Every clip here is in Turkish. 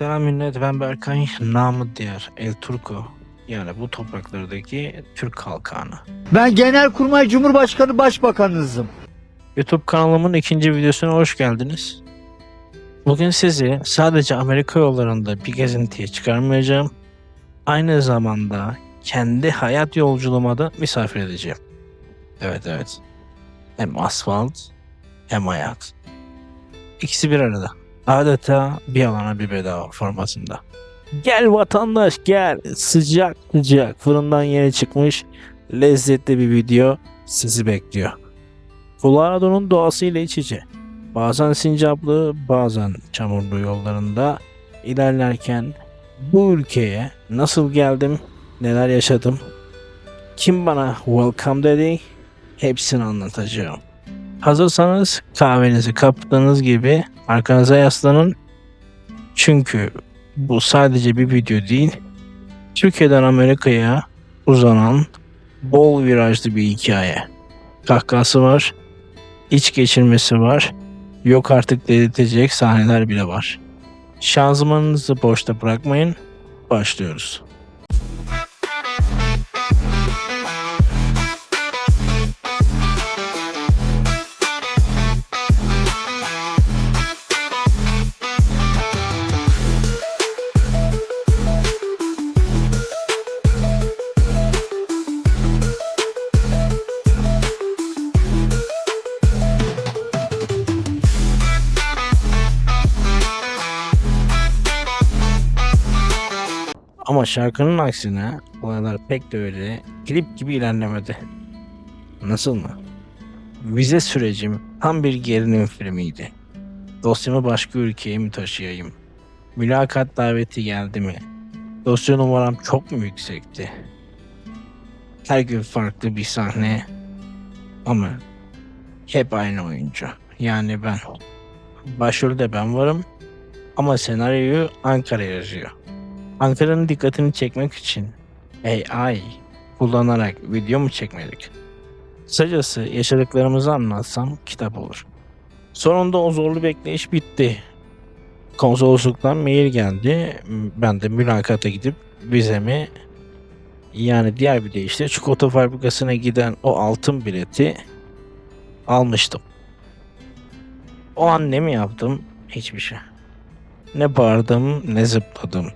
Selam millet ben Berkay. Namı diğer El Turco. Yani bu topraklardaki Türk kalkanı. Ben Genelkurmay Cumhurbaşkanı Başbakanınızım. YouTube kanalımın ikinci videosuna hoş geldiniz. Bugün sizi sadece Amerika yollarında bir gezintiye çıkarmayacağım. Aynı zamanda kendi hayat yolculuğuma da misafir edeceğim. Evet evet. Hem asfalt hem hayat. İkisi bir arada. Adeta bir alana bir bedava formatında. Gel vatandaş gel. Sıcak sıcak fırından yeni çıkmış lezzetli bir video sizi bekliyor. Colorado'nun doğasıyla iç içe. Bazen sincaplı, bazen çamurlu yollarında ilerlerken bu ülkeye nasıl geldim, neler yaşadım, kim bana welcome dedi, hepsini anlatacağım. Hazırsanız kahvenizi kaptığınız gibi arkanıza yaslanın. Çünkü bu sadece bir video değil, Türkiye'den Amerika'ya uzanan bol virajlı bir hikaye. Kahkahası var, iç geçirmesi var. Yok artık dedirtecek sahneler bile var. Şanzımanınızı boşta bırakmayın. Başlıyoruz. Ama şarkının aksine olaylar pek de öyle klip gibi ilerlemedi. Nasıl mı? Vize sürecim tam bir gerilim filmiydi. Dosyamı başka ülkeye mi taşıyayım? Mülakat daveti geldi mi? Dosya numaram çok mu yüksekti? Her gün farklı bir sahne ama hep aynı oyuncu. Yani ben. Başrolde ben varım ama senaryoyu Ankara yazıyor. Ankara'nın dikkatini çekmek için AI kullanarak video mu çekmedik? Kısacası yaşadıklarımızı anlatsam kitap olur. Sonunda o zorlu bekleyiş bitti. Konsolosluktan mail geldi. Ben de mülakata gidip vizemi yani diğer bir deyişle çikolata fabrikasına giden o altın bileti almıştım. O an ne mi yaptım? Hiçbir şey. Ne bağırdım ne zıpladım.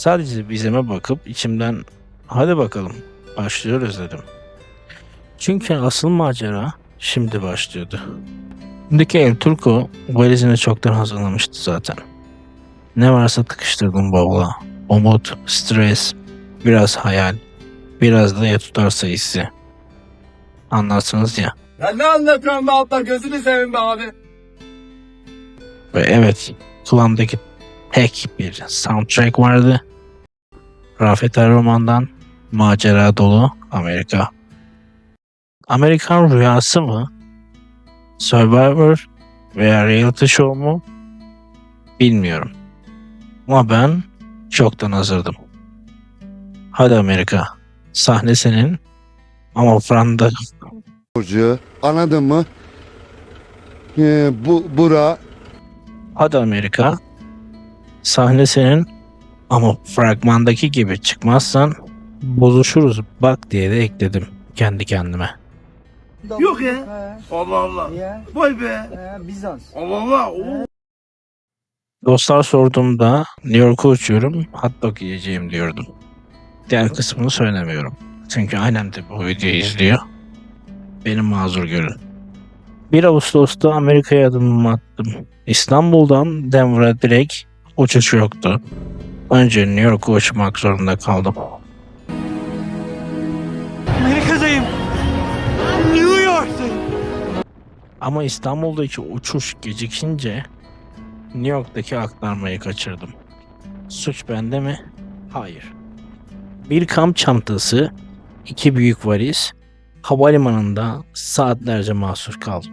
Sadece vizeme bakıp içimden hadi bakalım başlıyoruz dedim. Çünkü asıl macera şimdi başlıyordu. Şimdiki El Turco valizini çoktan hazırlamıştı zaten. Ne varsa tıkıştırdım bavula. Umut, stres, biraz hayal, biraz da ya tutarsa hissi. Anlarsınız ya. Ya ne anlatıyorsun be abla gözünü seveyim be abi. Ve evet kulağımdaki tek bir soundtrack vardı. Rafet Erroman'dan Macera Dolu Amerika. Amerikan Rüyası mı? Survivor veya reality show mu? Bilmiyorum. Ama ben çoktan hazırdım. Hadi Amerika. Sahne senin. Ama Franda Burcu anladın mı? Ee, bu bura Hadi Amerika. Sahne senin ama fragmandaki gibi çıkmazsan bozuşuruz bak diye de ekledim kendi kendime. Yok ya. Allah Allah. Vay be. Bizans. Allah Allah. Oo. Dostlar sorduğumda New York'a uçuyorum hot dog yiyeceğim diyordum. Diğer kısmını söylemiyorum. Çünkü annem de bu videoyu izliyor. Benim mazur görün. 1 Ağustos'ta Amerika'ya adımımı attım. İstanbul'dan Denver'a direkt uçuş yoktu. Önce New York'a uçmak zorunda kaldım. Amerika'dayım. New York'tayım. Ama İstanbul'daki uçuş gecikince New York'taki aktarmayı kaçırdım. Suç bende mi? Hayır. Bir kamp çantası, iki büyük valiz, havalimanında saatlerce mahsur kaldım.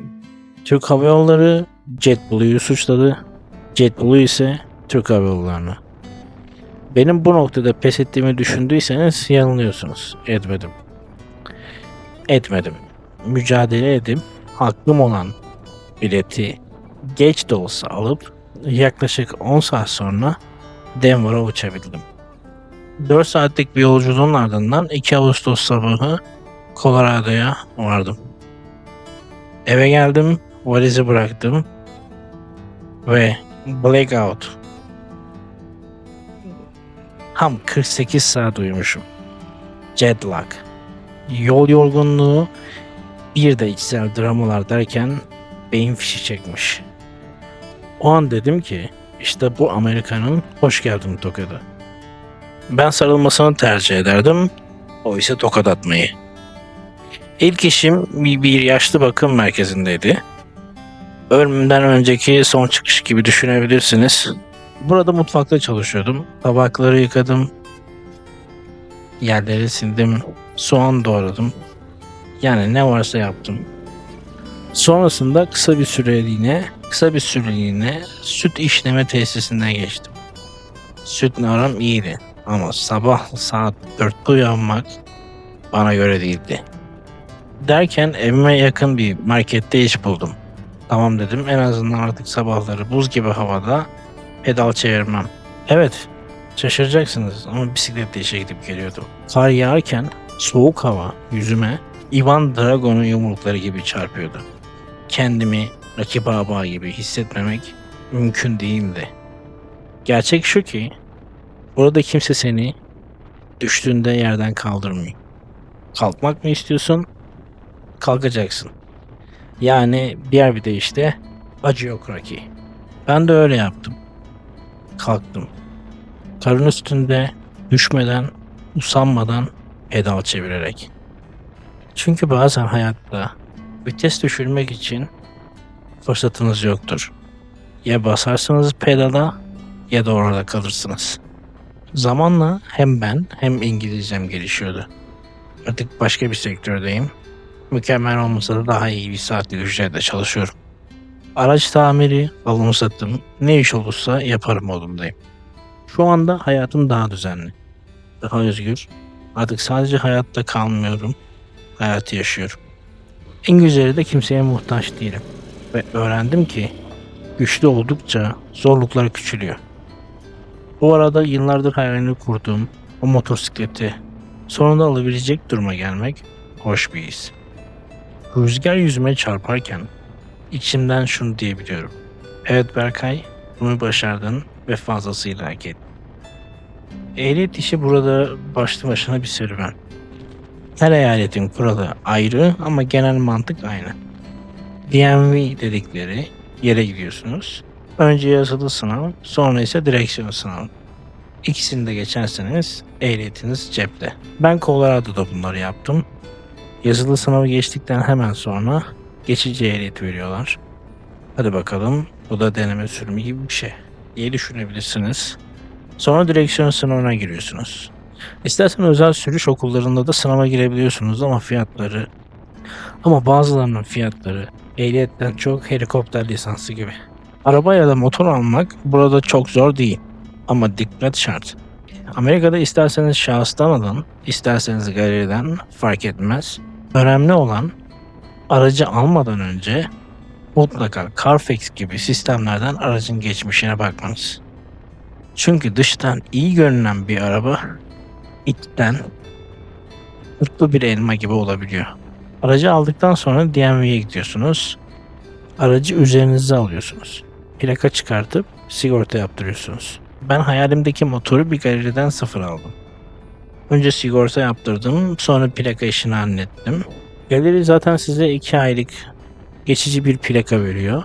Türk Hava Yolları JetBlue'yu suçladı. JetBlue ise Türk Hava Yolları'nı. Benim bu noktada pes ettiğimi düşündüyseniz yanılıyorsunuz. Etmedim. Etmedim. Mücadele edip hakkım olan bileti geç de olsa alıp yaklaşık 10 saat sonra Denver'a uçabildim. 4 saatlik bir yolculuğun ardından 2 Ağustos sabahı Colorado'ya vardım. Eve geldim, valizi bıraktım ve blackout. Tam 48 saat uyumuşum. Jet lag. Yol yorgunluğu bir de içsel dramalar derken beyin fişi çekmiş. O an dedim ki işte bu Amerika'nın hoş geldin tokadı. Ben sarılmasını tercih ederdim. O ise tokat atmayı. İlk işim bir, yaşlı bakım merkezindeydi. Ölümümden önceki son çıkış gibi düşünebilirsiniz. Burada mutfakta çalışıyordum. Tabakları yıkadım. Yerleri sildim. Soğan doğradım. Yani ne varsa yaptım. Sonrasında kısa bir süreliğine, kısa bir süreliğine süt işleme tesisine geçtim. Sütle aram iyiydi ama sabah saat 4'te uyanmak bana göre değildi. Derken evime yakın bir markette iş buldum. Tamam dedim en azından artık sabahları buz gibi havada pedal çevirmem. Evet şaşıracaksınız ama bisikletle işe gidip geliyordum. Kar yağarken soğuk hava yüzüme Ivan Drago'nun yumrukları gibi çarpıyordu. Kendimi rakip ağabey gibi hissetmemek mümkün değildi. Gerçek şu ki burada kimse seni düştüğünde yerden kaldırmıyor. Kalkmak mı istiyorsun? Kalkacaksın. Yani diğer bir deyişle acı yok Rocky. Ben de öyle yaptım. Kalktım. Karın üstünde düşmeden, usanmadan pedal çevirerek. Çünkü bazen hayatta vites düşürmek için fırsatınız yoktur. Ya basarsınız pedala ya da orada kalırsınız. Zamanla hem ben hem İngilizcem gelişiyordu. Artık başka bir sektördeyim. Mükemmel olmasa da daha iyi bir saatlik ücretle çalışıyorum. Araç tamiri, alım satım, ne iş olursa yaparım modundayım. Şu anda hayatım daha düzenli. Daha özgür. Artık sadece hayatta kalmıyorum. Hayatı yaşıyorum. En güzeli de kimseye muhtaç değilim. Ve öğrendim ki güçlü oldukça zorluklar küçülüyor. Bu arada yıllardır hayalini kurduğum o motosikleti sonunda alabilecek duruma gelmek hoş bir his. Rüzgar yüzüme çarparken içimden şunu diyebiliyorum. Evet Berkay, bunu başardın ve fazlasıyla hak ettin. Ehliyet işi burada başlı başına bir serüven. Her eyaletin kuralı ayrı ama genel mantık aynı. DMV dedikleri yere gidiyorsunuz. Önce yazılı sınav, sonra ise direksiyon sınavı. İkisini de geçerseniz ehliyetiniz cepte. Ben Colorado'da bunları yaptım. Yazılı sınavı geçtikten hemen sonra geçici ehliyet veriyorlar. Hadi bakalım bu da deneme sürümü gibi bir şey diye düşünebilirsiniz. Sonra direksiyon sınavına giriyorsunuz. İstersen özel sürüş okullarında da sınava girebiliyorsunuz ama fiyatları ama bazılarının fiyatları ehliyetten çok helikopter lisansı gibi. Araba ya da motor almak burada çok zor değil ama dikkat şart. Amerika'da isterseniz şahıstan alın, isterseniz galeriden fark etmez. Önemli olan aracı almadan önce mutlaka Carfax gibi sistemlerden aracın geçmişine bakmanız. Çünkü dıştan iyi görünen bir araba içten mutlu bir elma gibi olabiliyor. Aracı aldıktan sonra DMV'ye gidiyorsunuz. Aracı üzerinize alıyorsunuz. Plaka çıkartıp sigorta yaptırıyorsunuz. Ben hayalimdeki motoru bir galeriden sıfır aldım. Önce sigorta yaptırdım, sonra plaka işini hallettim. Galeri zaten size 2 aylık geçici bir plaka veriyor.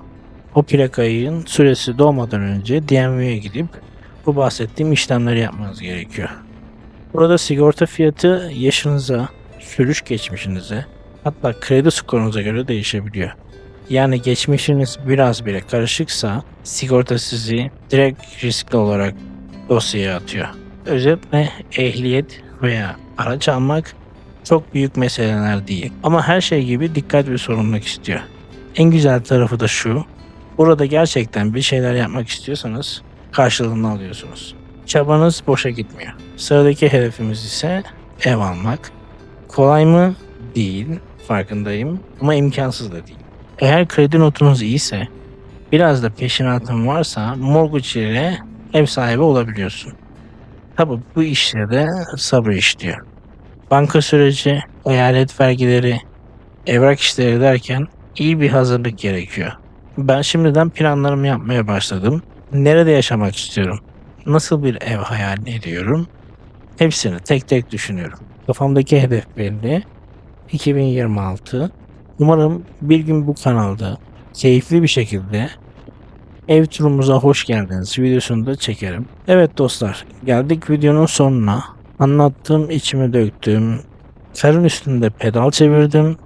O plakayın süresi doğmadan önce DMV'ye gidip bu bahsettiğim işlemleri yapmanız gerekiyor. Burada sigorta fiyatı yaşınıza, sürüş geçmişinize, hatta kredi skorunuza göre değişebiliyor. Yani geçmişiniz biraz bile karışıksa sigorta sizi direkt riskli olarak dosyaya atıyor. Özetle ehliyet veya araç almak çok büyük meseleler değil. Ama her şey gibi dikkat ve sorumluluk istiyor. En güzel tarafı da şu. Burada gerçekten bir şeyler yapmak istiyorsanız karşılığını alıyorsunuz. Çabanız boşa gitmiyor. Sıradaki hedefimiz ise ev almak. Kolay mı? Değil. Farkındayım. Ama imkansız da değil. Eğer kredi notunuz iyiyse, biraz da peşinatın varsa mortgage ile ev sahibi olabiliyorsun. Tabi bu işte de sabır işliyor. Banka süreci, eyalet vergileri, evrak işleri derken iyi bir hazırlık gerekiyor. Ben şimdiden planlarımı yapmaya başladım. Nerede yaşamak istiyorum? Nasıl bir ev hayal ediyorum? Hepsini tek tek düşünüyorum. Kafamdaki hedef belli. 2026. Umarım bir gün bu kanalda keyifli bir şekilde ev turumuza hoş geldiniz videosunu da çekerim. Evet dostlar geldik videonun sonuna. Anlattığım içime döktüğüm karın üstünde pedal çevirdim.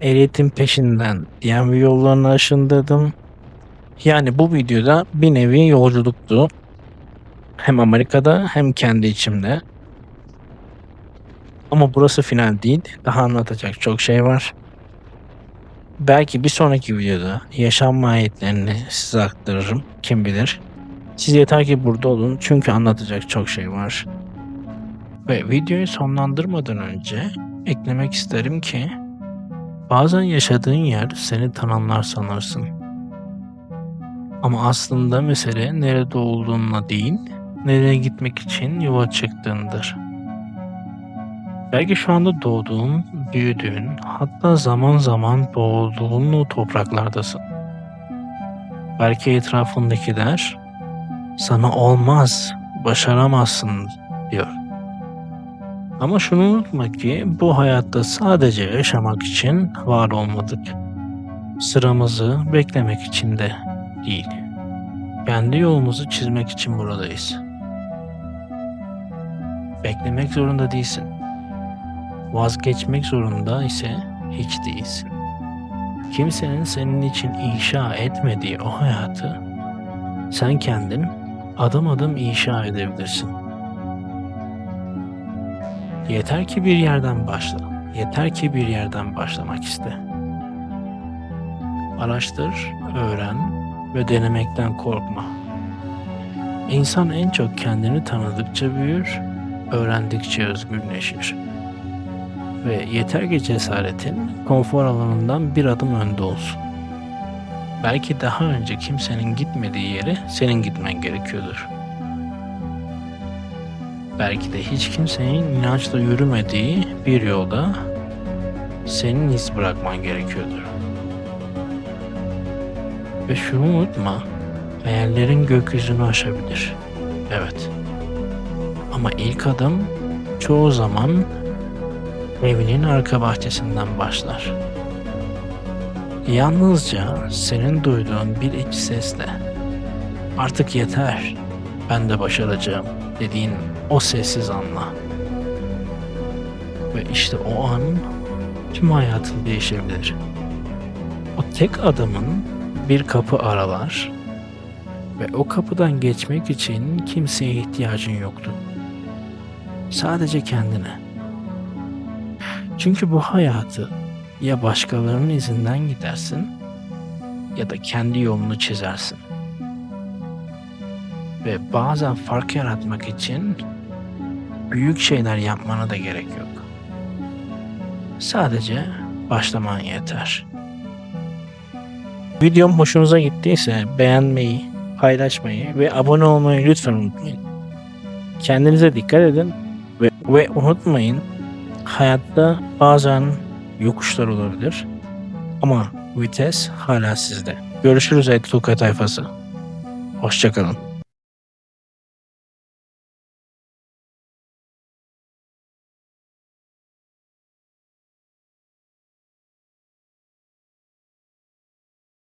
Ehliyetin peşinden DMV yollarını aşındırdım. Yani bu videoda bir nevi yolculuktu. Hem Amerika'da hem kendi içimde. Ama burası final değil. Daha anlatacak çok şey var. Belki bir sonraki videoda yaşam mahiyetlerini size aktarırım. Kim bilir. Siz yeter ki burada olun çünkü anlatacak çok şey var. Ve videoyu sonlandırmadan önce eklemek isterim ki bazen yaşadığın yer seni tanımlar sanırsın. Ama aslında mesele nerede olduğunla değil, nereye gitmek için yola çıktığındır. Belki şu anda doğduğun, büyüdüğün, hatta zaman zaman boğulduğun o topraklardasın. Belki etrafındakiler sana olmaz, başaramazsın diyor. Ama şunu unutma ki bu hayatta sadece yaşamak için var olmadık. Sıramızı beklemek için de değil. Kendi yolumuzu çizmek için buradayız. Beklemek zorunda değilsin. Vazgeçmek zorunda ise hiç değilsin. Kimsenin senin için inşa etmediği o hayatı sen kendin adım adım inşa edebilirsin. Yeter ki bir yerden başla. Yeter ki bir yerden başlamak iste. Araştır, öğren ve denemekten korkma. İnsan en çok kendini tanıdıkça büyür, öğrendikçe özgürleşir. Ve yeter ki cesaretin konfor alanından bir adım önde olsun. Belki daha önce kimsenin gitmediği yere senin gitmen gerekiyordur. Belki de hiç kimsenin inançla yürümediği bir yolda senin iz bırakman gerekiyordur. Ve şunu unutma, hayallerin gökyüzünü aşabilir. Evet. Ama ilk adım çoğu zaman evinin arka bahçesinden başlar. Yalnızca senin duyduğun bir iç sesle artık yeter ben de başaracağım dediğin o sessiz anla. Ve işte o an tüm hayatın değişebilir. O tek adımın bir kapı aralar ve o kapıdan geçmek için kimseye ihtiyacın yoktu. Sadece kendine. Çünkü bu hayatı ya başkalarının izinden gidersin ya da kendi yolunu çizersin. Ve bazen fark yaratmak için büyük şeyler yapmana da gerek yok. Sadece başlaman yeter. Videom hoşunuza gittiyse beğenmeyi, paylaşmayı ve abone olmayı lütfen unutmayın. Kendinize dikkat edin ve, ve unutmayın hayatta bazen yokuşlar olabilir ama vites hala sizde. Görüşürüz Etluka tayfası. Hoşçakalın.